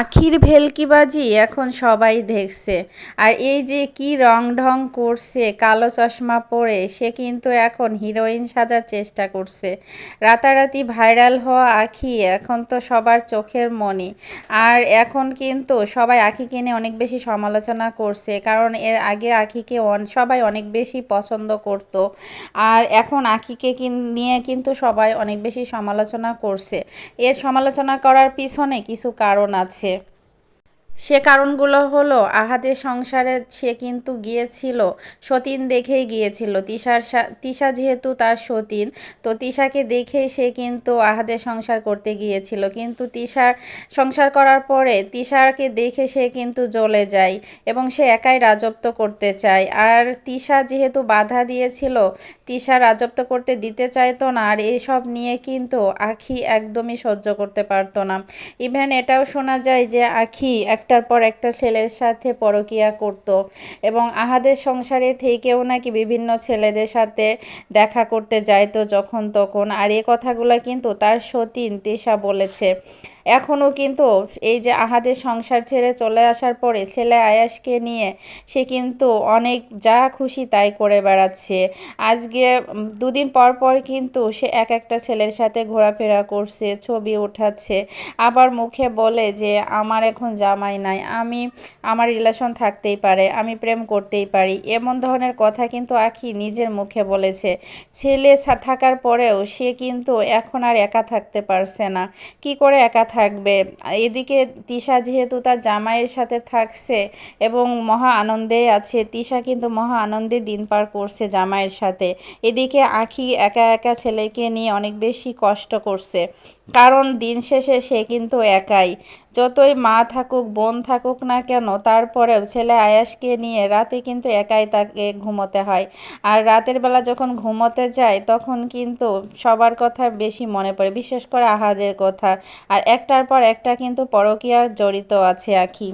আখির ভেলকিবাজি এখন সবাই দেখছে। আর এই যে কি রং ঢং করছে, কালো চশমা পরে, সে কিন্তু এখন হিরোইন সাজার চেষ্টা করছে। রাতারাতি ভাইরাল হওয়া আখি এখন তো সবার চোখের মনি। আর এখন কিন্তু সবাই আখিকে নিয়ে অনেক বেশি সমালোচনা করছে, কারণ এর আগে আখিকে সবাই অনেক বেশি পছন্দ করত। আর এখন আখিকে নিয়ে কিন্তু সবাই অনেক বেশি সমালোচনা করছে। এর সমালোচনা করার পিছনে কিছু কারণ আছে। আছে সে কারণগুলো হলো, আহাদের সংসারে সে কিন্তু গিয়েছিল, সতীন দেখেই গিয়েছিল। তিশার তিশা যেহেতু তার সতীন, তো তিশাকে দেখেই সে কিন্তু আহাদের সংসার করতে গিয়েছিল। কিন্তু তিশার সংসার করার পরে তিশাকে দেখে সে কিন্তু জ্বলে যায় এবং সে একাই রাজত্ব করতে চায়। আর তিশা যেহেতু বাধা দিয়েছিল, তিশা রাজত্ব করতে দিতে চাইতো না, আর এসব নিয়ে কিন্তু আখি একদমই সহ্য করতে পারতো না। ইভেন এটাও শোনা যায় যে আখি একটা একটার পর একটা ছেলের সাথে পরকিয়া করত এবং আহাদের সংসারে থেকেও নাকি বিভিন্ন ছেলেদের সাথে দেখা করতে যাইতো যখন তখন। আর এ কথাগুলো কিন্তু তার সতীন তেষা বলেছে। এখনও কিন্তু এই যে আহাদের সংসার ছেড়ে চলে আসার পরে ছেলে আয়াসকে নিয়ে সে কিন্তু অনেক যা খুশি তাই করে বেড়াচ্ছে। আজকে দুদিন পর পর কিন্তু সে এক একটা ছেলের সাথে ঘোরাফেরা করছে, ছবি উঠাচ্ছে, আবার মুখে বলে যে, আমার এখন জামাই নাই, আমি, আমার রিলেশন থাকতেই পারে, আমি প্রেম করতেই পারি। এমন ধরনের কথা কিন্তু আখি নিজের মুখে বলেছে। ছেলে থাকার পরেও সে কিন্তু এখন আর একা থাকতে পারছে না। কি করে একা থাকবে। এদিকে তিশা যেহেতু তার জামাইয়ের সাথে থাকছে এবং মহা আনন্দে আছে, তিশা কিন্তু মহা আনন্দে দিন পার করছে জামাইয়ের সাথে। এদিকে আখি একা একা ছেলেকে নিয়ে অনেক বেশি কষ্ট করছে। কারণ দিন শেষে সে কিন্তু একাই। যতই মা থাকুক, বোন থাকুক না কেন, তারপরেও ছেলে আয়াসকে নিয়ে রাতে কিন্তু একাই তাকে ঘুমোতে হয়। আর রাতের বেলা যখন ঘুমোতে যায়, তখন কিন্তু সবার কথা বেশি মনে পড়ে, বিশেষ করে আহাদের কথা। আর একটার পর একটা কিন্তু পরকীয়া জড়িত আছে আখি।